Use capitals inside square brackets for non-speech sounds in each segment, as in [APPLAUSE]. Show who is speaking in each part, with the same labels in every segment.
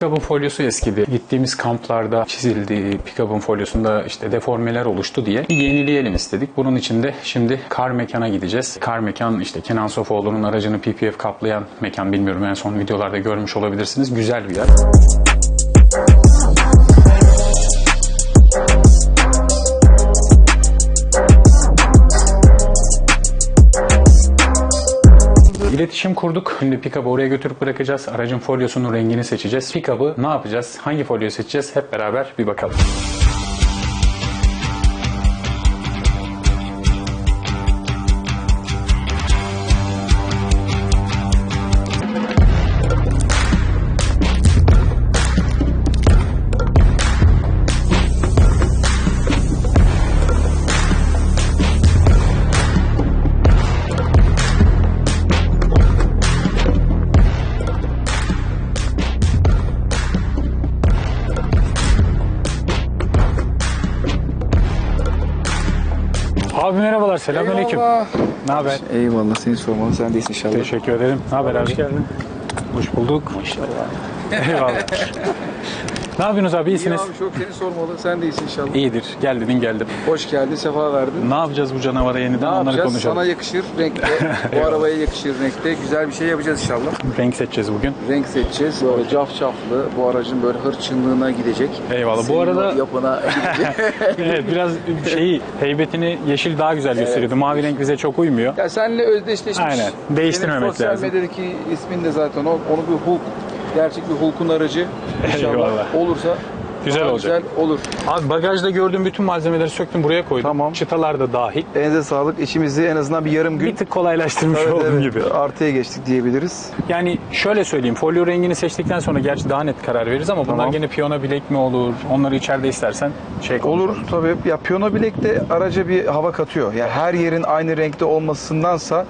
Speaker 1: Pickup'ın folyosu eskidi. Gittiğimiz kamplarda çizildi. Pickup'ın folyosunda işte deformeler oluştu diye bir yenileyelim istedik. Bunun için de şimdi kar mekana gideceğiz. Kar mekan işte Kenan Sofoğlu'nun aracını PPF kaplayan mekan bilmiyorum en son videolarda görmüş olabilirsiniz. Güzel bir yer. İletişim kurduk. Şimdi pick-up'ı oraya götürüp bırakacağız. Aracın folyosunun rengini seçeceğiz. Pick-up'ı ne yapacağız? Hangi folyoyu seçeceğiz? Hep beraber bir bakalım. Selamünaleyküm.
Speaker 2: Eyvallah.
Speaker 1: Ne haber?
Speaker 2: Eyvallah seni sormalı sen değilsin inşallah.
Speaker 1: Teşekkür ederim. Ne haber abi? Hoş geldin. Hoş bulduk. Maşallah. Eyvallah. Ne yapıyorsunuz abi?
Speaker 2: İyi
Speaker 1: İyisiniz?
Speaker 2: abi çok seni sormalı sen değilsin inşallah.
Speaker 1: İyidir. Gel dedin geldim.
Speaker 2: Hoş geldin sefa verdin.
Speaker 1: Ne yapacağız bu canavara yeniden
Speaker 2: Ne
Speaker 1: onları
Speaker 2: yapacağız?
Speaker 1: konuşalım.
Speaker 2: Sana yakışır renkte. [LAUGHS] bu arabaya yakışır renkte. Güzel bir şey yapacağız inşallah.
Speaker 1: Renk seçeceğiz bugün.
Speaker 2: Renk seçeceğiz. Böyle cafcaflı. Bu aracın böyle hırçınlığına gidecek.
Speaker 1: Eyvallah. Bu
Speaker 2: Senin
Speaker 1: arada-
Speaker 2: o yapına. [LAUGHS]
Speaker 1: Evet biraz şeyi heybetini yeşil daha güzel gösteriyordu. Mavi renk bize çok uymuyor.
Speaker 2: ya seninle özdeşleşmiş.
Speaker 1: Aynen. Değiştirmemek
Speaker 2: Senin
Speaker 1: lazım.
Speaker 2: sosyal medyadaki ismin de zaten o. Onu bir Hulk. Gerçek bir Hulk'un aracı. İnşallah
Speaker 1: Eyvallah.
Speaker 2: olursa
Speaker 1: Güzel
Speaker 2: daha
Speaker 1: olacak.
Speaker 2: Güzel olur.
Speaker 1: Abi bagajda gördüğüm bütün malzemeleri söktüm buraya koydum.
Speaker 2: Tamam.
Speaker 1: Çıtalar da dahil.
Speaker 2: Elinize sağlık. İşimizi en azından bir yarım gün
Speaker 1: Bir tık kolaylaştırmış
Speaker 2: Evet,
Speaker 1: oldum
Speaker 2: evet.
Speaker 1: gibi.
Speaker 2: Artıya geçtik diyebiliriz.
Speaker 1: Yani şöyle söyleyeyim. Folyo rengini seçtikten sonra gerçi daha net karar veririz ama bunlar
Speaker 2: Tamam.
Speaker 1: gene piyano bilek mi olur? Onları içeride istersen şey
Speaker 2: Olur
Speaker 1: konuşalım.
Speaker 2: tabii. Ya piyano bilek de araca bir hava katıyor. Ya her yerin aynı renkte olmasındansa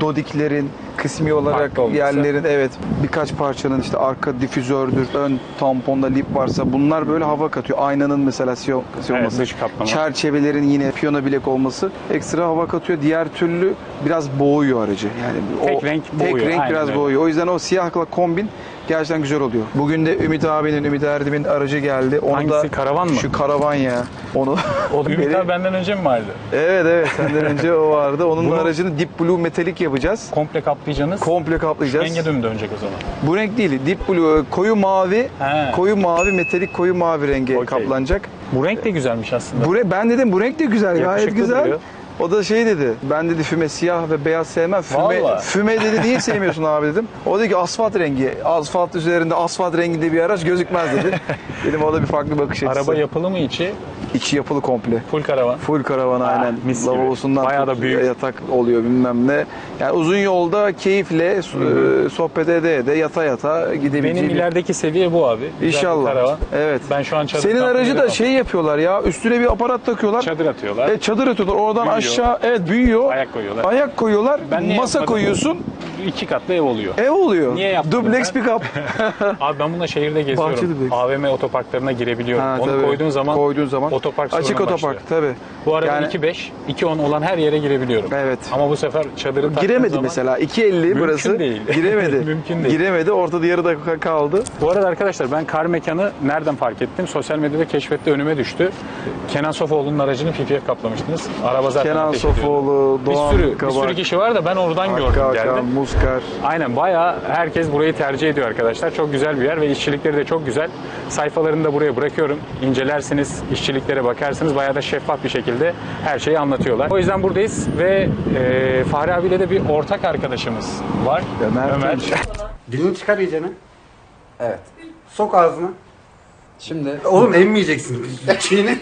Speaker 2: dodiklerin kısmi olarak yerlerin evet birkaç parçanın işte arka difüzördür, ön tamponda lip varsa bunlar böyle hava katıyor. Aynanın mesela siyah
Speaker 1: Evet,
Speaker 2: olması,
Speaker 1: dış kaplama.
Speaker 2: çerçevelerin yine piyano bilek olması ekstra hava katıyor. Diğer türlü biraz boğuyor aracı. Yani
Speaker 1: Tek renk
Speaker 2: Tek
Speaker 1: boğuyor,
Speaker 2: renk
Speaker 1: aynen
Speaker 2: biraz
Speaker 1: öyle.
Speaker 2: boğuyor. O yüzden o siyahla kombin gerçekten güzel oluyor. Bugün de Ümit abinin, Ümit Erdem'in aracı geldi. Onu
Speaker 1: Hangisi,
Speaker 2: da,
Speaker 1: karavan mı?
Speaker 2: Şu karavan ya. Onu
Speaker 1: O Ümit [LAUGHS]
Speaker 2: Beni-
Speaker 1: abi benden önce mi vardı?
Speaker 2: Evet evet senden önce o vardı. Onun
Speaker 1: Bunu-
Speaker 2: aracını Deep Blue metalik yapacağız.
Speaker 1: Komple kaplayacaksınız.
Speaker 2: Komple kaplayacağız.
Speaker 1: Renge de mi dönecek o zaman?
Speaker 2: Bu renk değil. Deep Blue e, koyu mavi,
Speaker 1: He.
Speaker 2: koyu mavi metalik koyu mavi rengi
Speaker 1: Okey.
Speaker 2: kaplanacak.
Speaker 1: Bu renk de güzelmiş aslında.
Speaker 2: Bu re- ben dedim bu renk de güzel gayet
Speaker 1: Yakışıklı
Speaker 2: güzel.
Speaker 1: duruyor.
Speaker 2: O da şey dedi. Ben dedi füme siyah ve beyaz sevmem. Füme,
Speaker 1: Vallahi.
Speaker 2: füme dedi niye sevmiyorsun abi dedim. O dedi ki asfalt rengi. Asfalt üzerinde asfalt renginde bir araç gözükmez dedi. [LAUGHS] dedim o da bir farklı bakış açısı.
Speaker 1: Araba yapılı mı içi?
Speaker 2: İçi yapılı komple.
Speaker 1: Full karavan.
Speaker 2: Full karavan aynen.
Speaker 1: mis.
Speaker 2: Lavabosundan
Speaker 1: Bayağı da büyük.
Speaker 2: yatak oluyor bilmem ne. Yani uzun yolda keyifle e, sohbet ede ede yata yata gidebileceği
Speaker 1: Benim ilerideki seviye bu abi. Güzel
Speaker 2: İnşallah.
Speaker 1: Karavan.
Speaker 2: Evet.
Speaker 1: Ben şu an çadır
Speaker 2: Senin aracı da şey yapıyorlar ya üstüne bir aparat takıyorlar.
Speaker 1: Çadır atıyorlar.
Speaker 2: E, çadır atıyorlar. Oradan
Speaker 1: Büyüyor.
Speaker 2: Aşağı evet büyüyor.
Speaker 1: Ayak koyuyorlar.
Speaker 2: Ayak koyuyorlar.
Speaker 1: Ben niye
Speaker 2: masa
Speaker 1: yapmadım?
Speaker 2: koyuyorsun.
Speaker 1: İki katlı ev oluyor.
Speaker 2: Ev oluyor.
Speaker 1: Niye yapmadın
Speaker 2: Duplex
Speaker 1: sen?
Speaker 2: pick-up. [LAUGHS]
Speaker 1: Abi ben bununla şehirde geziyorum.
Speaker 2: Bahçeli.
Speaker 1: AVM otoparklarına girebiliyorum.
Speaker 2: Ha,
Speaker 1: Onu
Speaker 2: tabii.
Speaker 1: koyduğun zaman
Speaker 2: koyduğun zaman
Speaker 1: otopark
Speaker 2: açık otopark
Speaker 1: başlıyor.
Speaker 2: tabii.
Speaker 1: Bu arada
Speaker 2: Yani-
Speaker 1: 2.5, 2.10 olan her yere girebiliyorum.
Speaker 2: Evet.
Speaker 1: Ama bu sefer çadırı
Speaker 2: Giremedi
Speaker 1: zaman...
Speaker 2: mesela 2.50 burası.
Speaker 1: değil. [LAUGHS]
Speaker 2: Giremedi.
Speaker 1: Mümkün değil.
Speaker 2: Giremedi. Ortada yarı dakika kaldı.
Speaker 1: Bu arada arkadaşlar ben kar mekanı nereden fark ettim? Sosyal medyada keşfette önüme düştü. Kenan Sofoğlu'nun aracını PPF kaplamıştınız. Araba zaten
Speaker 2: Kenan
Speaker 1: ateş ediyordu.
Speaker 2: Sofoğlu,
Speaker 1: Bir
Speaker 2: Doğan
Speaker 1: sürü, bir
Speaker 2: Kabak,
Speaker 1: sürü kişi var da ben oradan
Speaker 2: Hakkı
Speaker 1: gördüm
Speaker 2: Hakan,
Speaker 1: geldim.
Speaker 2: Muskar.
Speaker 1: Aynen bayağı herkes burayı tercih ediyor arkadaşlar. Çok güzel bir yer ve işçilikleri de çok güzel. Sayfalarını da buraya bırakıyorum. İncelersiniz, işçiliklere bakarsınız. Bayağı da şeffaf bir şekilde her şeyi anlatıyorlar. O yüzden buradayız ve e, Fahri abiyle de bir ortak arkadaşımız var.
Speaker 2: Ömer Tunç.
Speaker 3: Dilini çıkar iyicene.
Speaker 4: Evet.
Speaker 3: Sok ağzına.
Speaker 4: Şimdi
Speaker 3: Oğlum emmeyeceksin. [LAUGHS] Çiğne.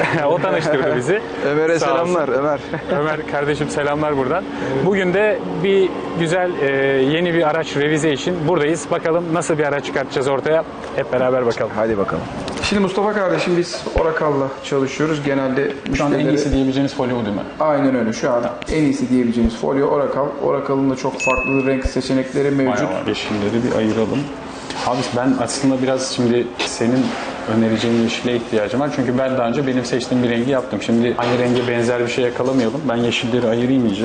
Speaker 3: [LAUGHS]
Speaker 1: o tanıştırdı [LAUGHS] bizi.
Speaker 2: Ömer'e
Speaker 1: Sağ olsun.
Speaker 2: selamlar Ömer. [LAUGHS]
Speaker 1: Ömer kardeşim selamlar buradan. Bugün de bir güzel e, yeni bir araç revize için buradayız. Bakalım nasıl bir araç çıkartacağız ortaya. Hep beraber bakalım.
Speaker 2: Hadi bakalım. Şimdi Mustafa kardeşim biz Oracle'la çalışıyoruz. Genelde
Speaker 1: Şu an en iyisi diyebileceğiniz folyo değil mi?
Speaker 2: Aynen öyle. Şu an en iyisi diyebileceğimiz folyo Oracle. Oracle'ın da çok farklı renk seçenekleri mevcut.
Speaker 1: Bayağı var. Yeşilleri bir ayıralım. Abi ben aslında biraz şimdi senin önereceğim yeşile ihtiyacım var. Çünkü ben daha önce benim seçtiğim bir rengi yaptım. Şimdi aynı renge benzer bir şey yakalamayalım. Ben yeşilleri ayırayım iyice.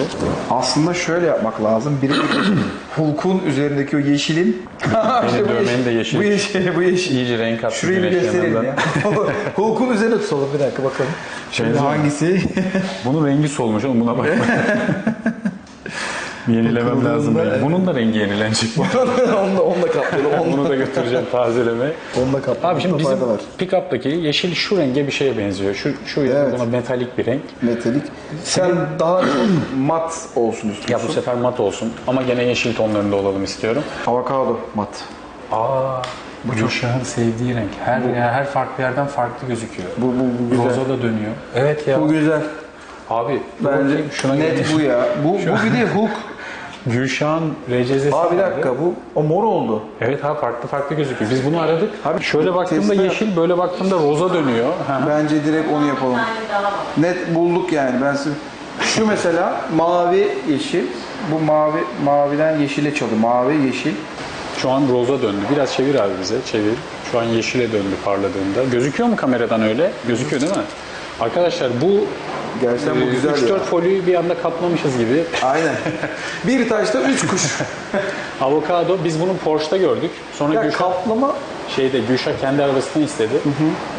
Speaker 2: Aslında şöyle yapmak lazım. Biri [CLEARS THROAT] Hulk'un üzerindeki o yeşilin
Speaker 1: Benim [LAUGHS] dövmenin de yeşil.
Speaker 2: Bu yeşil, bu yeşil.
Speaker 1: İyice renk attı
Speaker 2: Şurayı bir
Speaker 1: güneş
Speaker 2: gösterelim
Speaker 1: yanında. [LAUGHS]
Speaker 2: ya. Hulk'un üzerine tutalım bir dakika bakalım. Şimdi
Speaker 1: Benziyor.
Speaker 2: hangisi?
Speaker 1: Bunun rengi solmuş oğlum buna bakma. [LAUGHS] Yenilemem lazım. Benim. Bunun da rengi yenilenecek.
Speaker 2: onunla, onunla kaplayalım.
Speaker 1: Bunu da götüreceğim tazeleme.
Speaker 2: Onunla kaplayalım.
Speaker 1: Abi şimdi bizim
Speaker 2: Fayda var.
Speaker 1: pick-up'taki yeşil şu renge bir şeye benziyor. Şu, şu
Speaker 2: Evet.
Speaker 1: buna metalik bir renk.
Speaker 2: Metalik. Sen daha [CLEARS THROAT] mat olsun
Speaker 1: Ya bu
Speaker 2: istiyorsun.
Speaker 1: sefer mat olsun ama gene yeşil tonlarında olalım istiyorum.
Speaker 2: Avokado mat.
Speaker 1: Aa, bu Gülşah'ın sevdiği renk. Her ya her farklı yerden farklı gözüküyor.
Speaker 2: Bu, bu, bu güzel.
Speaker 1: Roza da dönüyor. Evet ya.
Speaker 2: Bu güzel.
Speaker 1: Abi
Speaker 2: Bence
Speaker 1: bakayım şuna
Speaker 2: net
Speaker 1: gelmiş.
Speaker 2: bu ya. Bu, bu bir de Hulk.
Speaker 1: Gülşah'ın recezesi
Speaker 2: Aa bir
Speaker 1: vardı.
Speaker 2: dakika bu o mor oldu.
Speaker 1: Evet ha farklı farklı gözüküyor. Biz bunu aradık.
Speaker 2: Abi,
Speaker 1: Şöyle baktığımda yeşil, böyle baktığımda roza dönüyor. Ha.
Speaker 2: Bence direkt onu yapalım. Net bulduk yani. Ben size... Şu mesela mavi yeşil. Bu mavi maviden yeşile çalıyor. Mavi yeşil.
Speaker 1: Şu an roza döndü. Biraz çevir abi bize. Çevir. Şu an yeşile döndü parladığında. Gözüküyor mu kameradan öyle? Gözüküyor değil mi? Arkadaşlar bu
Speaker 2: Gerçekten bu
Speaker 1: e,
Speaker 2: güzel
Speaker 1: 3-4
Speaker 2: ya.
Speaker 1: folyoyu bir anda kaplamışız gibi.
Speaker 2: Aynen. [LAUGHS] bir taşta üç kuş. [LAUGHS]
Speaker 1: Avokado biz bunu Porsche'da gördük. Sonra
Speaker 2: ya
Speaker 1: Gülşah
Speaker 2: kaplama
Speaker 1: şeyde Gülşah kendi arabasını istedi.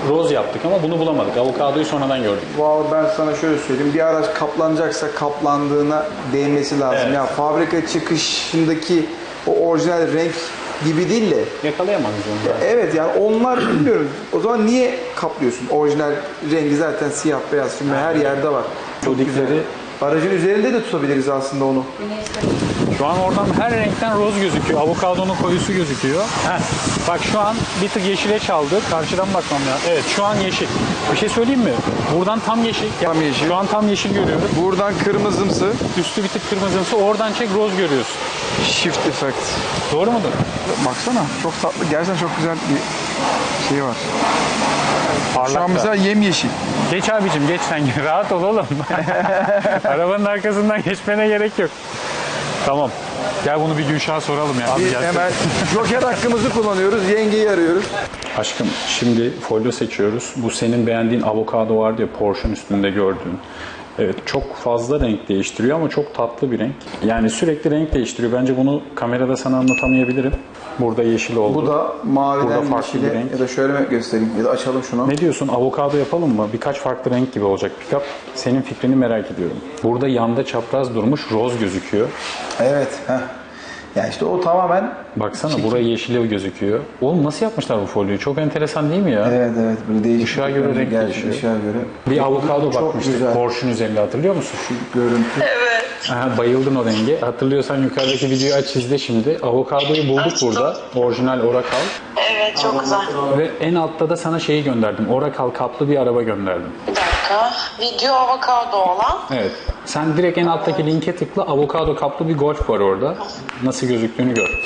Speaker 1: Roz yaptık ama bunu bulamadık. Avokadoyu sonradan gördük.
Speaker 2: Vallahi ben sana şöyle söyleyeyim. Bir araç kaplanacaksa kaplandığına değmesi lazım.
Speaker 1: Evet.
Speaker 2: Ya fabrika çıkışındaki o orijinal renk gibi değil de
Speaker 1: Yakalayamadık onu da.
Speaker 2: Evet yani onlar bilmiyorum. O zaman niye kaplıyorsun? Orijinal rengi zaten siyah beyaz şimdi her yerde var.
Speaker 1: Bu dikleri
Speaker 2: Aracın üzerinde de tutabiliriz aslında onu.
Speaker 1: Şu an oradan her renkten roz gözüküyor. Avokadonun koyusu gözüküyor. Heh. Bak şu an bir tık yeşile çaldı. Karşıdan bakmam lazım. Evet şu an yeşil. Bir şey söyleyeyim mi? Buradan tam yeşil.
Speaker 2: Tam yeşil.
Speaker 1: Şu an tam yeşil görüyoruz.
Speaker 2: Buradan kırmızımsı
Speaker 1: Üstü bir tık kırmızımsı. Oradan çek roz görüyorsun.
Speaker 2: Shift effect.
Speaker 1: Doğru mudur?
Speaker 2: Baksana çok tatlı. Gerçekten çok güzel bir şey var.
Speaker 1: Parlak
Speaker 2: Şu an
Speaker 1: da.
Speaker 2: mesela yemyeşil.
Speaker 1: Geç abicim geç sen. [LAUGHS] Rahat ol oğlum. [LAUGHS] Arabanın arkasından geçmene gerek yok. Tamam. Gel bunu bir Gülşah'a soralım ya. Abi
Speaker 2: Bir
Speaker 1: gelsene.
Speaker 2: hemen joker hakkımızı kullanıyoruz. Yengeyi arıyoruz.
Speaker 1: Aşkım şimdi folyo seçiyoruz. Bu senin beğendiğin avokado vardı ya Porsche'un üstünde gördüğün. Evet çok fazla renk değiştiriyor ama çok tatlı bir renk. Yani sürekli renk değiştiriyor. Bence bunu kamerada sana anlatamayabilirim. Burada yeşil oldu.
Speaker 2: Bu da maviden
Speaker 1: Burada farklı bir
Speaker 2: yeşile
Speaker 1: renk.
Speaker 2: ya da şöyle mi göstereyim ya da açalım şunu.
Speaker 1: Ne diyorsun? Avokado yapalım mı? Birkaç farklı renk gibi olacak pick-up. Senin fikrini merak ediyorum. Burada yanda çapraz durmuş roz gözüküyor.
Speaker 2: Evet. Heh. Yani işte o tamamen
Speaker 1: Baksana buraya yeşili gözüküyor. Oğlum nasıl yapmışlar bu folyoyu? Çok enteresan değil mi ya?
Speaker 2: Evet evet böyle değişik.
Speaker 1: Işığa göre renk değişiyor.
Speaker 2: ışığa göre.
Speaker 1: Bir avokado
Speaker 2: Çok
Speaker 1: bakmıştık
Speaker 2: güzel.
Speaker 1: Porsche'un üzerinde hatırlıyor musun?
Speaker 2: Görüntü.
Speaker 1: Aha, bayıldın o renge. Hatırlıyorsan yukarıdaki videoyu aç izle şimdi. Avokadoyu bulduk burada. Orijinal Oracle.
Speaker 5: Evet çok güzel.
Speaker 1: Ve en altta da sana şeyi gönderdim. Oracle kaplı bir araba gönderdim.
Speaker 5: Bir dakika. Video avokado olan.
Speaker 1: Evet. Sen direkt en alttaki linke tıkla. Avokado kaplı bir Golf var orada. Nasıl gözüktüğünü gör.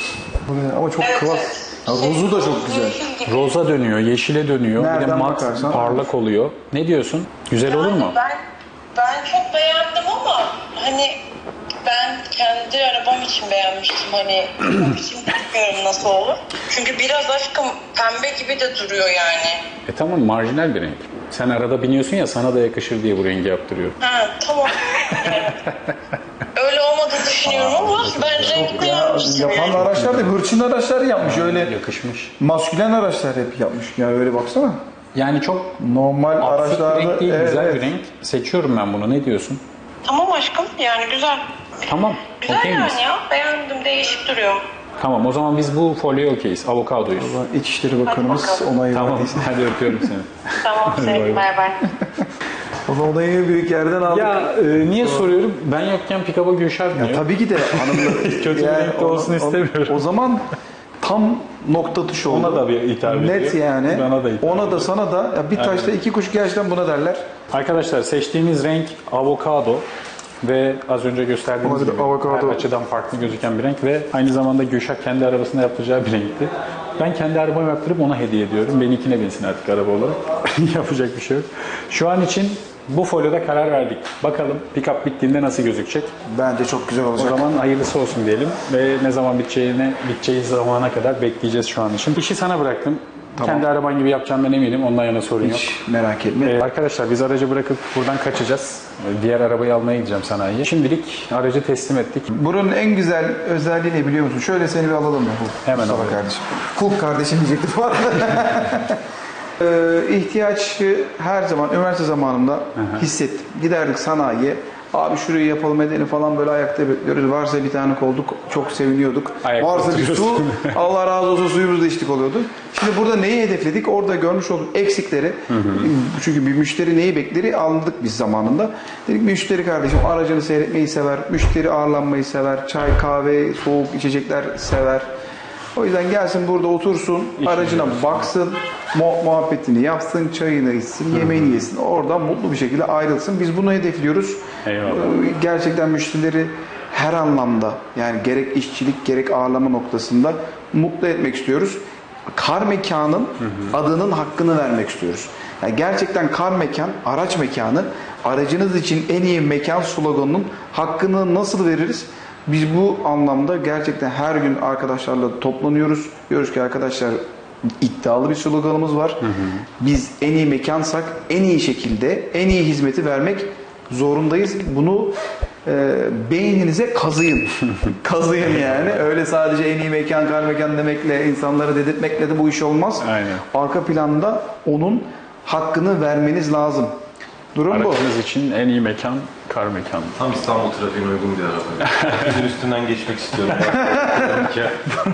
Speaker 2: Ama çok
Speaker 5: Evet,
Speaker 2: klas.
Speaker 5: evet.
Speaker 2: Ya, ruzu da çok güzel.
Speaker 5: Gibi.
Speaker 1: Roza dönüyor, yeşile dönüyor. bir de
Speaker 2: Nereden
Speaker 1: mat,
Speaker 2: bakarsan.
Speaker 1: parlak oluyor. Ne diyorsun? Güzel olur mu?
Speaker 5: Ben, ben çok beğendim hani ben kendi arabam için beğenmiştim hani [CLEARS THROAT] şimdi bilmiyorum nasıl olur. Çünkü biraz aşkım pembe gibi de duruyor yani.
Speaker 1: E tamam marjinal bir renk. Sen arada biniyorsun ya sana da yakışır diye bu rengi yaptırıyor.
Speaker 5: Ha tamam. Yani öyle olmadığını düşünüyorum ama ben renk beğenmiştim
Speaker 2: Yapan
Speaker 5: yani.
Speaker 2: araçlar da hırçın araçlar yapmış. Öyle
Speaker 1: Yakışmış.
Speaker 2: maskülen araçlar hep yapmış. Yani öyle baksana.
Speaker 1: Yani çok
Speaker 2: Normal
Speaker 1: absürt bir
Speaker 2: araçlarda
Speaker 1: renk değil,
Speaker 2: evet,
Speaker 1: güzel
Speaker 2: evet.
Speaker 1: bir renk. Seçiyorum ben bunu. Ne diyorsun?
Speaker 5: Tamam aşkım yani güzel.
Speaker 1: Tamam.
Speaker 5: Güzel
Speaker 1: Okey miyiz?
Speaker 5: yani ya beğendim değişik duruyor.
Speaker 1: Tamam o zaman biz bu folyoya okeyiz. Avokadoyuz.
Speaker 2: İçişleri Bakanımız
Speaker 5: bakalım.
Speaker 2: onayı
Speaker 1: Tamam.
Speaker 2: verdiyse. [LAUGHS]
Speaker 1: Hadi öpüyorum seni.
Speaker 5: Tamam sevgilim bay bay.
Speaker 2: O zaman onayı en büyük yerden aldık.
Speaker 1: ya e, niye soruyorum? Ben yokken pick-up'a Gülşah biniyor.
Speaker 2: Ya tabii ki de hanımlar.
Speaker 1: Kötü bir renkte olsun istemiyorum.
Speaker 2: O, zaman tam nokta atışı oldu.
Speaker 1: Ona da bir hitap
Speaker 2: Net
Speaker 1: ediyor.
Speaker 2: yani.
Speaker 1: Bana da hitap
Speaker 2: Ona da
Speaker 1: ediyor.
Speaker 2: sana da. Ya bir taşta iki kuş gerçekten buna derler.
Speaker 1: Arkadaşlar seçtiğimiz renk avokado ve az önce gösterdiğimiz
Speaker 2: Olabilir,
Speaker 1: gibi
Speaker 2: avokado.
Speaker 1: her açıdan farklı gözüken bir renk ve aynı zamanda Gülşah kendi arabasında yapacağı bir renkti. Ben kendi arabamı yaptırıp ona hediye ediyorum. Benimkine binsin artık araba olarak. [LAUGHS] Yapacak bir şey yok. Şu an için bu folyoda karar verdik. Bakalım pick-up bittiğinde nasıl gözükecek?
Speaker 2: Bence çok güzel
Speaker 1: O
Speaker 2: olacak.
Speaker 1: zaman hayırlısı olsun diyelim ve ne zaman biteceğine biteceği zamana kadar bekleyeceğiz şu an için. İşi sana bıraktım. Kendi araban gibi yapacağından eminim. Ondan yana sorun yok.
Speaker 2: Hiç merak etme.
Speaker 1: Ee, arkadaşlar biz aracı bırakıp buradan kaçacağız. Ee, Diğer arabayı almaya gideceğim sanayiye. Şimdilik aracı teslim ettik.
Speaker 2: Buranın en güzel özelliği ne biliyor musun? Şöyle seni bir alalım mı? Hulk?
Speaker 1: Hemen alalım.
Speaker 2: kardeşim. Hulk kardeşim bu [LAUGHS] arada. [LAUGHS] ee, ihtiyaçı her zaman üniversite zamanında hissettim. Giderdik sanayiye. Abi şurayı yapalım edelim falan böyle ayakta bekliyoruz. Varsa bir tane kolduk çok seviniyorduk.
Speaker 1: Ayakta
Speaker 2: Varsa bir su. [LAUGHS] Allah razı olsun suyumuz da içtik oluyordu. Şimdi burada neyi hedefledik? Orada görmüş olduğumuz eksikleri. Çünkü bir müşteri neyi bekleri anladık biz zamanında. Dedik müşteri kardeşim aracını seyretmeyi sever. Müşteri ağırlanmayı sever. Çay, kahve, soğuk içecekler sever. O yüzden gelsin burada otursun, aracına baksın, mu- muhabbetini yapsın, çayını içsin, yemeğini yesin. Oradan mutlu bir şekilde ayrılsın. Biz bunu hedefliyoruz.
Speaker 1: Eyvallah.
Speaker 2: Ee, Gerçekten müşterileri her anlamda yani gerek işçilik gerek ağırlama noktasında mutlu etmek istiyoruz. Kar mekanın adının hakkını vermek istiyoruz. Yani gerçekten kar mekan, araç mekanı, aracınız için en iyi mekan sloganının hakkını nasıl veririz? Biz bu anlamda gerçekten her gün arkadaşlarla toplanıyoruz. Diyoruz ki arkadaşlar iddialı bir sloganımız var. Biz en iyi mekansak en iyi şekilde en iyi hizmeti vermek zorundayız. Bunu e, beyninize kazıyın. [LAUGHS] kazıyın yani. Öyle sadece en iyi mekan, kar mekan demekle, insanlara dedirtmekle de bu iş olmaz.
Speaker 1: Aynen.
Speaker 2: Arka planda onun hakkını vermeniz lazım. Durum bu.
Speaker 1: Aracınız için en iyi mekan kar mekanı.
Speaker 6: Tam İstanbul trafiğine uygun bir araba. [LAUGHS] Herkesin üstünden geçmek istiyorum.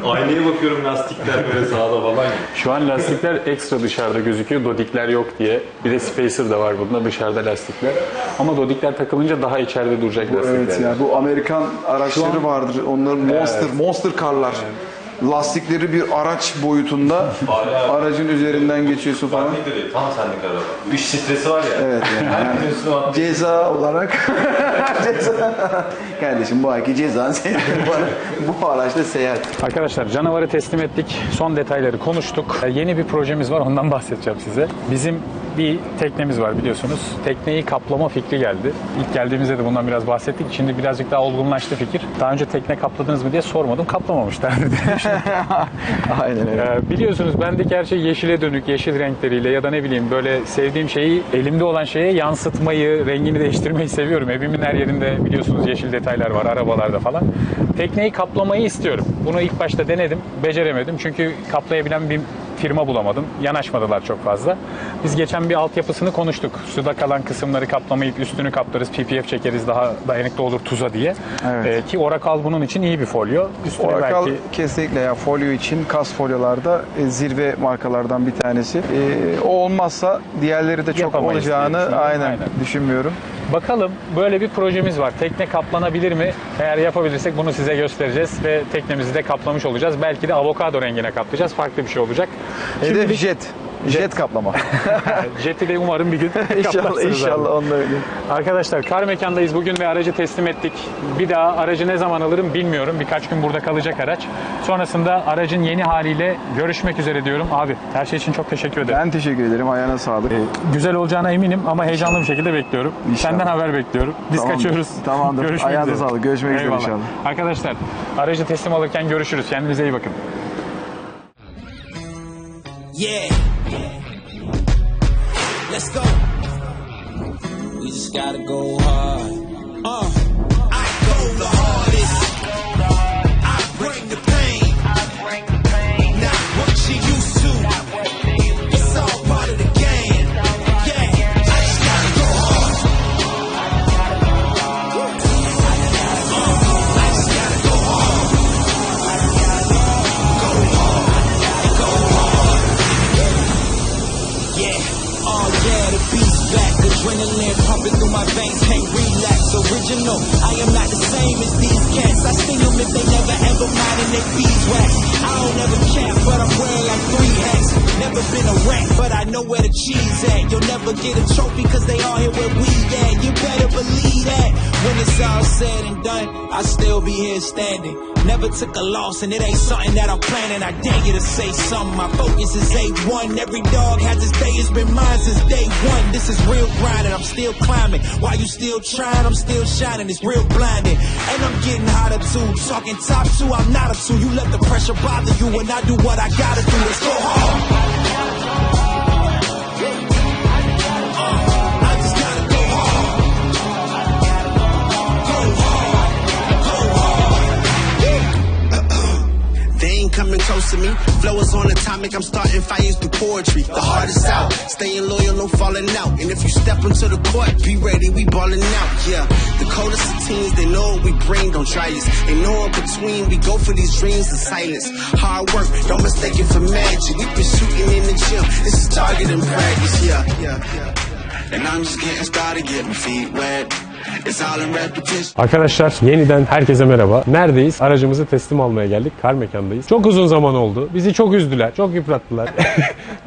Speaker 6: Aynaya bakıyorum lastikler böyle sağda falan.
Speaker 1: Şu an lastikler ekstra dışarıda gözüküyor. Dodikler yok diye. Bir de spacer da var bunda dışarıda lastikler. Ama dodikler takılınca daha içeride duracak lastikler.
Speaker 2: Evet ya bu Amerikan araçları vardır. Onların monster, monster karlar. Lastikleri bir araç boyutunda aracın üzerinden geçiyorsun falan.
Speaker 6: Benlik de değil, tam senlik araba. İş stresi var ya.
Speaker 2: Evet yani. Ceza olarak [LAUGHS] ceza. Kardeşim bu ayki cezan senin. Bu, bu araçla seyahat.
Speaker 1: Arkadaşlar canavarı teslim ettik. Son detayları konuştuk. Ee, Yeni bir projemiz var. Ondan bahsedeceğim size. Bizim bir teknemiz var biliyorsunuz. Tekneyi kaplama fikri geldi. İlk geldiğimizde de bundan biraz bahsettik. Şimdi birazcık daha olgunlaştı fikir. Daha önce tekne kapladınız mı diye sormadım. Kaplamamışlar [LAUGHS] [LAUGHS]
Speaker 2: Aynen öyle.
Speaker 1: Ee, biliyorsunuz bendeki her şey yeşile dönük, yeşil renkleriyle ya da ne bileyim böyle sevdiğim şeyi elimde olan şeye yansıtmayı, rengini değiştirmeyi seviyorum. Evimin her yerinde biliyorsunuz yeşil detaylar var arabalarda falan. Tekneyi kaplamayı istiyorum. Bunu ilk başta denedim, beceremedim. Çünkü kaplayabilen bir firma bulamadım. Yanaşmadılar çok fazla. Biz geçen bir altyapısını konuştuk. Suda kalan kısımları kaplamayıp üstünü kaplarız, PPF çekeriz daha dayanıklı olur tuza diye.
Speaker 2: Evet.
Speaker 1: Ee, ki Oracle bunun için iyi bir folyo. Üstüne
Speaker 2: Oracle
Speaker 1: belki
Speaker 2: kesinlikle ya folyo için kas folyolarda e, zirve markalardan bir tanesi. E, o olmazsa diğerleri de çok
Speaker 1: Yapamayız
Speaker 2: olacağını aynen,
Speaker 1: Aynen.
Speaker 2: düşünmüyorum.
Speaker 1: Bakalım böyle bir projemiz var. Tekne kaplanabilir mi? Eğer yapabilirsek bunu size göstereceğiz ve teknemizi de kaplamış olacağız. Belki de avokado rengine kaplayacağız. Farklı bir şey olacak.
Speaker 2: Hedef
Speaker 1: Şimdilik
Speaker 2: jet. Jet kaplama. [LAUGHS]
Speaker 1: jeti de umarım bir gün [LAUGHS]
Speaker 2: inşallah inşallah onunla öyle.
Speaker 1: Arkadaşlar kar mekandayız bugün ve aracı teslim ettik. Bir daha aracı ne zaman alırım bilmiyorum. Birkaç gün burada kalacak araç. Sonrasında aracın yeni haliyle görüşmek üzere diyorum. Abi her şey için çok teşekkür ederim.
Speaker 2: Ben teşekkür ederim. Ayağına sağlık.
Speaker 1: Güzel olacağına eminim ama heyecanlı bir şekilde bekliyorum.
Speaker 2: İnşallah.
Speaker 1: Senden haber bekliyorum. Biz
Speaker 2: Tamamdır.
Speaker 1: kaçıyoruz.
Speaker 2: Tamamdır.
Speaker 1: Görüşmek
Speaker 2: Ayağınıza
Speaker 1: üzere.
Speaker 2: sağlık. Görüşmek üzere
Speaker 1: Eyvallah.
Speaker 2: inşallah.
Speaker 1: Arkadaşlar aracı teslim alırken görüşürüz. Kendinize iyi bakın.
Speaker 7: Yeah. Let's go. We just gotta go hard. Adrenaline pumping through my veins, can't relax. Original, I am not the same as these cats. I sting them if they never ever mind and they beeswax. I don't ever cap, but I'm wearing like three hats. Never been a rat, but I know where the cheese at. You'll never get a trophy cause they all here where we at. You better believe that. When it's all said and done, I'll still be here standing. Never took a loss and it ain't something that I'm planning. I dare you to say something. My focus is A1. Every dog has its day. It's been mine since day one. This is real grinding. I'm still climbing. While you still trying, I'm still shining. It's real blinding. And I'm getting hotter too. Talking top two, I'm not a two. You let the pressure bother you and I do what I gotta do. Let's go hard. Coming close to me. Flow is on atomic, I'm starting fires through poetry. The heart is out, staying loyal, no falling out. And if you step into the court, be ready, we balling out. Yeah, the coldest of teens, they know what we bring, don't try us. Ain't no in between, we go for these dreams in silence. Hard work, don't mistake it for magic. We been shooting in the gym, this is target and practice. Yeah, yeah, yeah. And I'm just getting started, get my feet wet.
Speaker 8: Arkadaşlar yeniden herkese merhaba. Neredeyiz? Aracımızı teslim almaya geldik. Kar mekandayız. Çok uzun zaman oldu. Bizi çok üzdüler. Çok yıprattılar.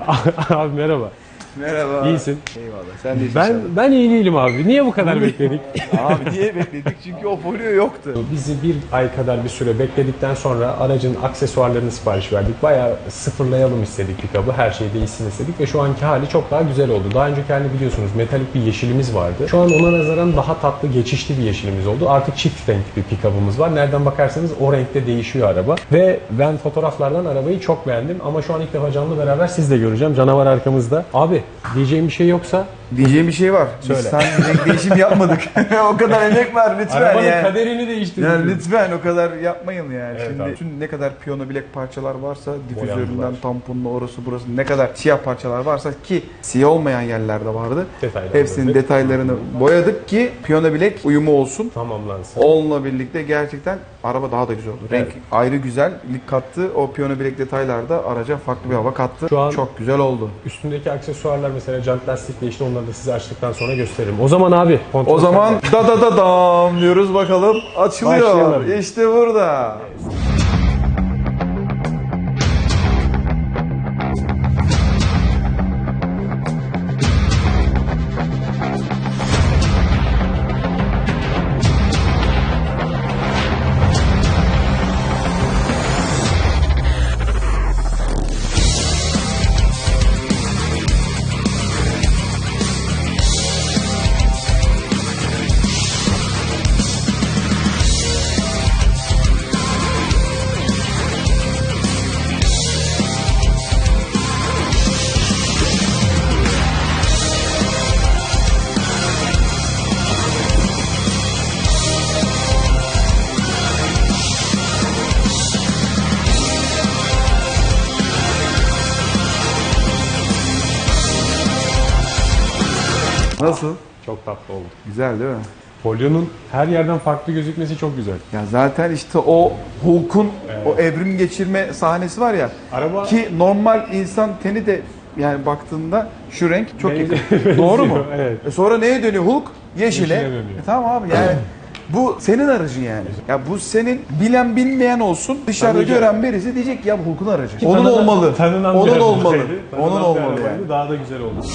Speaker 8: [LAUGHS] abi merhaba.
Speaker 2: Merhaba.
Speaker 8: İyisin.
Speaker 2: Eyvallah. Sen de
Speaker 8: Ben ben iyi değilim abi. Niye bu kadar bekledik? [LAUGHS]
Speaker 2: Abi niye bekledik? Çünkü o folyo yoktu.
Speaker 8: Bizi bir ay kadar bir süre bekledikten sonra aracın aksesuarlarını sipariş verdik. Bayağı sıfırlayalım istedik pick-up'ı. Her şey değişsin istedik ve şu anki hali çok daha güzel oldu. Daha önceki halini biliyorsunuz metalik bir yeşilimiz vardı. Şu an ona nazaran daha tatlı geçişli bir yeşilimiz oldu. Artık çift renk bir pick-up'ımız var. Nereden bakarsanız o renkte değişiyor araba. Ve ben fotoğraflardan arabayı çok beğendim. Ama şu an ilk defa canlı beraber siz de göreceğim. Canavar arkamızda. Abi diyeceğim bir şey yoksa
Speaker 2: Diyeceğim bir şey var.
Speaker 8: Söyle.
Speaker 2: Biz sen renk [LAUGHS] değişim yapmadık. [LAUGHS] o kadar emek var lütfen
Speaker 8: arabanın
Speaker 2: yani.
Speaker 8: kaderini değiştirdik.
Speaker 2: Yani lütfen o kadar yapmayın yani.
Speaker 8: Evet
Speaker 2: Şimdi
Speaker 8: abi.
Speaker 2: bütün ne kadar piyano bilek parçalar varsa, difüzöründen tamponlu orası burası ne kadar siyah parçalar varsa ki siyah olmayan yerlerde vardı.
Speaker 8: Detaylandırdık.
Speaker 2: Hepsinin detaylarını boyadık ki piyano bilek uyumu olsun.
Speaker 8: Tamamlansın.
Speaker 2: Onunla birlikte gerçekten araba daha da güzel oldu. Renk
Speaker 8: Evet.
Speaker 2: ayrı güzellik kattı. O piyano bilek detaylar da araca farklı bir hava kattı.
Speaker 8: Şu an-
Speaker 2: Çok güzel oldu.
Speaker 8: Üstündeki aksesuarlar mesela jant lastik değişti onları da size açtıktan sonra gösteririm. O zaman abi
Speaker 2: O zaman da da da dam diyoruz bakalım. Açılıyor.
Speaker 8: Başlayalım.
Speaker 2: İşte burada. Nasıl?
Speaker 8: çok tatlı oldu.
Speaker 2: Güzel değil mi?
Speaker 8: Folyonun her yerden farklı gözükmesi çok güzel.
Speaker 2: Ya zaten işte o Hulk'un o evrim geçirme sahnesi var ya.
Speaker 8: Araba-
Speaker 2: ki normal insan teni de yani baktığında şu renk çok [LAUGHS]
Speaker 8: Benziyor-
Speaker 2: yakın. Doğru mu?
Speaker 8: evet.
Speaker 2: E sonra neye dönüyor Hulk? Yeşile.
Speaker 8: Yeşile dönüyor.
Speaker 2: E tamam abi yani bu senin aracın yani. Ya bu senin bilen bilmeyen olsun. Dışarıda
Speaker 8: Tabii ki.
Speaker 2: gören birisi diyecek ki ya bu Hulk'un aracı. Onun
Speaker 8: tanınan-
Speaker 2: olmalı.
Speaker 8: Tanınan bir
Speaker 2: Onun olmalı.
Speaker 8: Tanınan
Speaker 2: Onun
Speaker 8: bir
Speaker 2: olmalı
Speaker 8: arabaydı.
Speaker 2: yani.
Speaker 8: Daha da güzel oldu.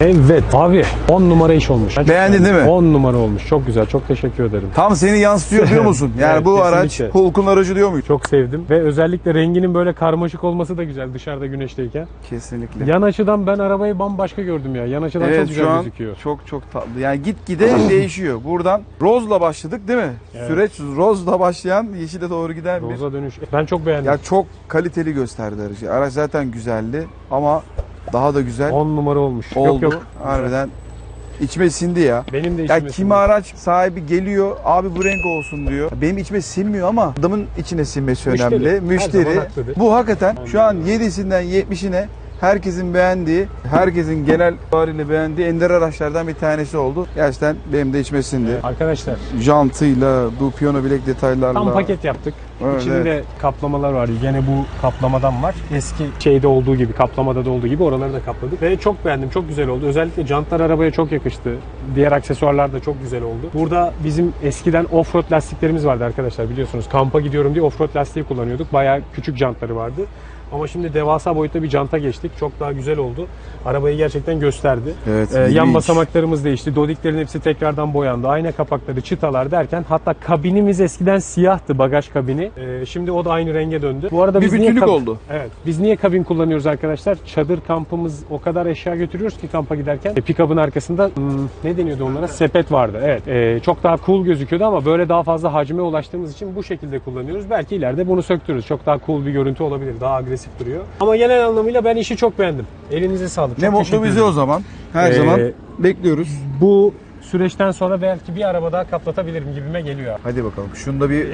Speaker 8: Evet abi 10 numara iş olmuş.
Speaker 2: Beğendin değil mi?
Speaker 8: 10 numara olmuş. Çok güzel. Çok teşekkür ederim.
Speaker 2: Tam seni yansıtıyor diyor [LAUGHS] musun? Yani
Speaker 8: Evet,
Speaker 2: bu araç
Speaker 8: kesinlikle.
Speaker 2: Hulk'un aracı diyor muyuz?
Speaker 8: Çok sevdim ve özellikle renginin böyle karmaşık olması da güzel dışarıda güneşteyken.
Speaker 2: Kesinlikle.
Speaker 8: Yan açıdan ben arabayı bambaşka gördüm ya. Yan açıdan çok
Speaker 2: Evet
Speaker 8: güzel
Speaker 2: şu an
Speaker 8: gözüküyor.
Speaker 2: çok çok tatlı. Yani gitgide [LAUGHS] değişiyor. Buradan rozla başladık değil mi? Süreç rozla başlayan yeşile doğru giden bir.
Speaker 8: Roza dönüş. Ben çok beğendim.
Speaker 2: Ya çok kaliteli gösterdi aracı. Araç zaten güzeldi ama daha da güzel
Speaker 8: 10 numara olmuş.
Speaker 2: oldu.
Speaker 8: Yok yok.
Speaker 2: Harbiden içime sindi ya.
Speaker 8: Benim de
Speaker 2: Ya
Speaker 8: içime
Speaker 2: kimi araç sahibi geliyor abi bu renk olsun diyor. Benim içime sinmiyor ama adamın içine sinmesi
Speaker 8: Müşteri.
Speaker 2: önemli.
Speaker 8: Her
Speaker 2: Müşteri.
Speaker 8: zaman haklıdır.
Speaker 2: Bu hakikaten şu an 7'sinden 70'ine herkesin beğendiği, herkesin genel itibariyle beğendiği ender araçlardan bir tanesi oldu. Gerçekten benim de içime sindi.
Speaker 8: Arkadaşlar
Speaker 2: Jantıyla, bu piyano bilek detaylarla.
Speaker 8: tam paket yaptık.
Speaker 2: Evet,
Speaker 8: İçinde kaplamalar var. Gene bu kaplamadan var. Eski şeyde olduğu gibi, kaplamada da olduğu gibi oraları da kapladık. Ve çok beğendim. Çok güzel oldu. Özellikle jantlar arabaya çok yakıştı. Diğer aksesuarlar da çok güzel oldu. Burada bizim eskiden offroad lastiklerimiz vardı arkadaşlar biliyorsunuz. Kampa gidiyorum diye offroad lastiği kullanıyorduk. Bayağı küçük jantları vardı. Ama şimdi devasa boyutta bir janta geçtik. Çok daha güzel oldu. Arabayı gerçekten gösterdi.
Speaker 2: Evet,
Speaker 8: Ee, yan basamaklarımız değişti. Dodiklerin hepsi tekrardan boyandı. Ayna kapakları, çıtalar derken hatta kabinimiz eskiden siyahtı bagaj kabini. Ee, şimdi o da aynı renge döndü. Bu arada
Speaker 2: Bir
Speaker 8: biz niye
Speaker 2: bütünlük
Speaker 8: kab-
Speaker 2: oldu.
Speaker 8: Evet. Biz niye kabin kullanıyoruz arkadaşlar? Çadır kampımız o kadar eşya götürüyoruz ki kampa giderken. E, pick-up'ın arkasında hmm, ne deniyordu onlara? Sepet vardı. Evet. E, çok daha cool gözüküyordu ama böyle daha fazla hacme ulaştığımız için bu şekilde kullanıyoruz. Belki ileride bunu söktürürüz. Çok daha cool bir görüntü olabilir. Daha agresif duruyor. Ama genel anlamıyla ben işi çok beğendim. Elinize sağlık.
Speaker 2: Ne
Speaker 8: Çok
Speaker 2: mutlu
Speaker 8: teşekkür
Speaker 2: bize
Speaker 8: ederim.
Speaker 2: o zaman. Her
Speaker 8: Ee,
Speaker 2: zaman bekliyoruz.
Speaker 8: Bu süreçten sonra belki bir araba daha kaplatabilirim gibime geliyor. [LAUGHS]
Speaker 2: Hadi bakalım. Şunda bir,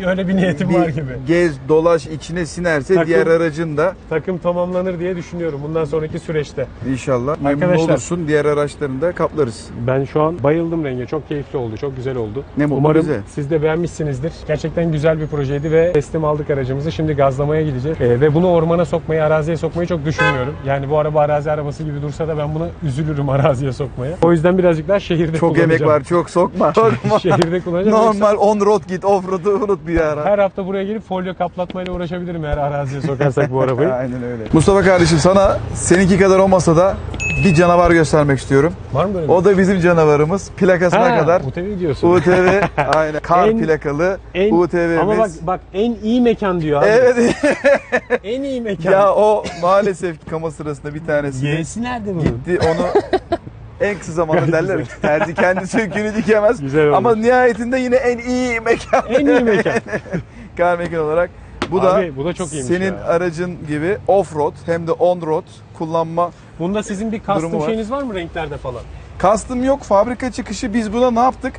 Speaker 2: [LAUGHS]
Speaker 8: Öyle bir niyetim
Speaker 2: bir
Speaker 8: var gibi.
Speaker 2: gez dolaş içine sinerse
Speaker 8: Takım-
Speaker 2: diğer aracın da
Speaker 8: Takım tamamlanır diye düşünüyorum bundan sonraki süreçte.
Speaker 2: inşallah memnun
Speaker 8: Arkadaşlar-
Speaker 2: olursun. Diğer araçlarını da kaplarız.
Speaker 8: Ben şu an bayıldım renge. Çok keyifli oldu. Çok güzel oldu.
Speaker 2: Ne mutlu
Speaker 8: Umarım
Speaker 2: bize.
Speaker 8: siz de beğenmişsinizdir. Gerçekten güzel bir projeydi ve teslim aldık aracımızı. Şimdi gazlamaya gideceğiz. Ee, ve bunu ormana sokmayı, araziye sokmayı çok düşünmüyorum. Yani bu araba arazi arabası gibi dursa da ben buna üzülürüm araziye sokmaya. O yüzden birazcık daha şehirde
Speaker 2: Çok
Speaker 8: kullanacağım.
Speaker 2: var. Çok sokma. [LAUGHS] Sokma.
Speaker 8: Şehirde kullanacağım.
Speaker 2: Normal on road git. Off road'u unut bir ara.
Speaker 8: Her hafta buraya gelip folyo kaplatmayla uğraşabilirim eğer araziye sokarsak bu arabayı. [LAUGHS]
Speaker 2: Aynen öyle. Mustafa kardeşim sana seninki kadar olmasa da bir canavar göstermek istiyorum.
Speaker 8: Var mı böyle bir
Speaker 2: O da bizim canavarımız. Plakasına
Speaker 8: Ha,
Speaker 2: kadar.
Speaker 8: UTV diyorsun.
Speaker 2: UTV [LAUGHS] aynen kar
Speaker 8: En-
Speaker 2: plakalı
Speaker 8: En-
Speaker 2: UTV'miz.
Speaker 8: Ama bak bak en iyi mekan diyor abi.
Speaker 2: Evet
Speaker 8: En iyi mekan.
Speaker 2: ya o maalesef kama sırasında bir tanesi
Speaker 8: Y'si nerede bunun?
Speaker 2: gitti onu en kısa zamanda derler ki terzi kendi söküğünü dikemez. [LAUGHS]
Speaker 8: Güzel olmuş.
Speaker 2: Ama nihayetinde yine en iyi mekan.
Speaker 8: En iyi mekan. [LAUGHS]
Speaker 2: kar mekan olarak. Bu
Speaker 8: Abi,
Speaker 2: da
Speaker 8: bu da çok
Speaker 2: senin
Speaker 8: ya.
Speaker 2: aracın gibi off-road hem de on-road kullanma
Speaker 8: Bunda sizin bir custom
Speaker 2: var.
Speaker 8: şeyiniz var mı renklerde falan?
Speaker 2: Custom yok. Fabrika çıkışı biz buna ne yaptık?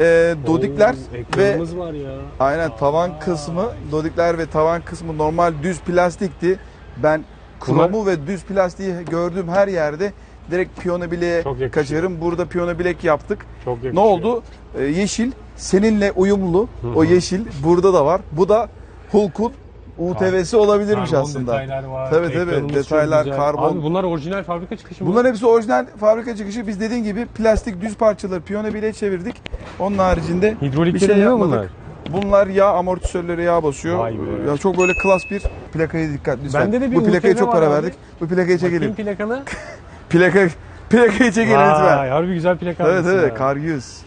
Speaker 2: Ee, dodikler
Speaker 8: Oo,
Speaker 2: ve
Speaker 8: var ya.
Speaker 2: aynen tavan kısmı dodikler ve tavan kısmı normal düz plastikti. Ben kromu ve düz plastiği gördüğüm her yerde direkt piyano bileğe
Speaker 8: Çok
Speaker 2: kaçarım. Burada piyano bilek yaptık.
Speaker 8: Çok yakışıyor.
Speaker 2: Ne oldu? Ee, yeşil seninle uyumlu. O yeşil burada da var. Bu da Hulk'un UTV'si olabilirmiş
Speaker 8: Karbon
Speaker 2: aslında.
Speaker 8: detaylar var.
Speaker 2: Tabii, Detaylar, karbon.
Speaker 8: Abi bunlar orijinal fabrika çıkışı mı?
Speaker 2: Bunların hepsi orijinal fabrika çıkışı. Biz dediğin gibi plastik düz parçaları piyano bileğe çevirdik. Onun haricinde
Speaker 8: Hidrolikleri
Speaker 2: bir şey yapmadık. Bunlar yağ amortisörleri yağ basıyor. Ya çok böyle klas bir plakayı dikkat lütfen.
Speaker 8: Bende de bir
Speaker 2: Bu plakaya çok para
Speaker 8: abi.
Speaker 2: verdik. Bu plakayı çekelim.
Speaker 8: Bakayım plakanı. [LAUGHS]
Speaker 2: Plaka plakayı lütfen.
Speaker 8: Vay harbi güzel plaka
Speaker 2: Evet
Speaker 8: almışsın
Speaker 2: evet
Speaker 8: ha.
Speaker 2: kar 100.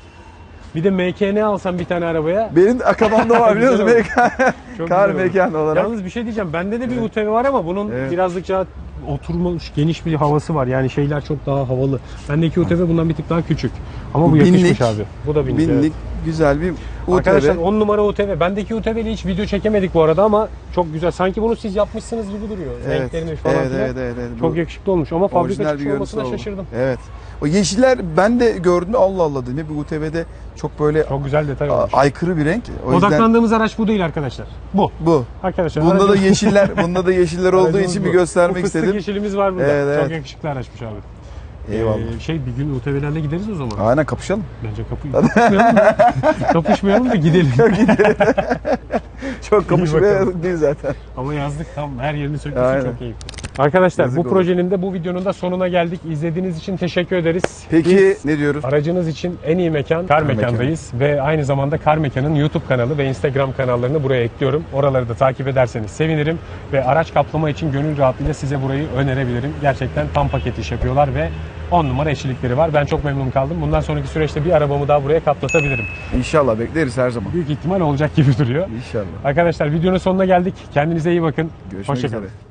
Speaker 8: Bir de MKN alsam bir tane arabaya.
Speaker 2: Benim akabamda var biliyor [LAUGHS] musun?
Speaker 8: Güzel
Speaker 2: Mekan,
Speaker 8: Çok [LAUGHS]
Speaker 2: kar
Speaker 8: güzel olur.
Speaker 2: mekanı olarak.
Speaker 8: Yalnız bir şey diyeceğim. Bende de bir UTV var ama bunun
Speaker 2: Evet.
Speaker 8: birazcık daha oturmuş geniş bir havası var. Yani şeyler çok daha havalı. Bendeki UTV bundan bir tık daha küçük. Ama bu,
Speaker 2: Bu
Speaker 8: yakışmış
Speaker 2: binlik.
Speaker 8: abi. Bu da binlik. evet.
Speaker 2: Binlik güzel bir UTV.
Speaker 8: Arkadaşlar 10 numara UTV. Bendeki UTV ile hiç video çekemedik bu arada ama çok güzel. Sanki bunu siz yapmışsınız gibi duruyor.
Speaker 2: Evet,
Speaker 8: Renklerini falan
Speaker 2: evet,
Speaker 8: filan.
Speaker 2: evet, evet, evet.
Speaker 8: Çok
Speaker 2: Bu
Speaker 8: yakışıklı olmuş ama fabrika çıkışı olmasına
Speaker 2: oldu.
Speaker 8: şaşırdım.
Speaker 2: Evet. O yeşiller ben de gördüm Allah Allah dedim. Bir UTV'de çok böyle
Speaker 8: Çok güzel detay olmuş.
Speaker 2: aykırı bir renk. O yüzden
Speaker 8: Odaklandığımız araç bu değil arkadaşlar. Bu.
Speaker 2: bu.
Speaker 8: Arkadaşlar
Speaker 2: Bunda da
Speaker 8: aracımız-
Speaker 2: yeşiller, bunda da yeşiller [LAUGHS] olduğu için
Speaker 8: bu.
Speaker 2: bir göstermek
Speaker 8: bu fıstık
Speaker 2: istedim.
Speaker 8: yeşilimiz var burada.
Speaker 2: Evet, evet.
Speaker 8: Çok yakışıklı araçmış abi.
Speaker 2: Eyvallah.
Speaker 8: Ee, şey bir gün UTV'lerle gideriz o zaman.
Speaker 2: Aynen kapışalım.
Speaker 8: Bence kapı kapışmayalım da, [LAUGHS] kapışmayalım da gidelim. [LAUGHS]
Speaker 2: Çok
Speaker 8: İyi
Speaker 2: kapışmaya değil zaten.
Speaker 8: Ama yazdık tam her yerini
Speaker 2: Aynen.
Speaker 8: çok keyifli. Arkadaşlar
Speaker 2: Yazık
Speaker 8: bu
Speaker 2: olur.
Speaker 8: projenin de bu videonun da sonuna geldik. İzlediğiniz için teşekkür ederiz.
Speaker 2: Peki
Speaker 8: Biz
Speaker 2: ne diyoruz?
Speaker 8: aracınız için en iyi mekan Kar Mekan'dayız ve aynı zamanda Kar Mekan'ın YouTube kanalı ve Instagram kanallarını buraya ekliyorum. Oraları da takip ederseniz sevinirim ve araç kaplama için gönül rahatlığıyla size burayı önerebilirim. Gerçekten tam paket iş yapıyorlar ve 10 numara eşlikleri var. Ben çok memnun kaldım. Bundan sonraki süreçte bir arabamı daha buraya kaplatabilirim.
Speaker 2: İnşallah bekleriz her zaman.
Speaker 8: Büyük ihtimal olacak gibi duruyor.
Speaker 2: İnşallah.
Speaker 8: Arkadaşlar videonun sonuna geldik. Kendinize iyi bakın.
Speaker 2: Görüşmek
Speaker 8: Hoşçakalın.
Speaker 2: üzere.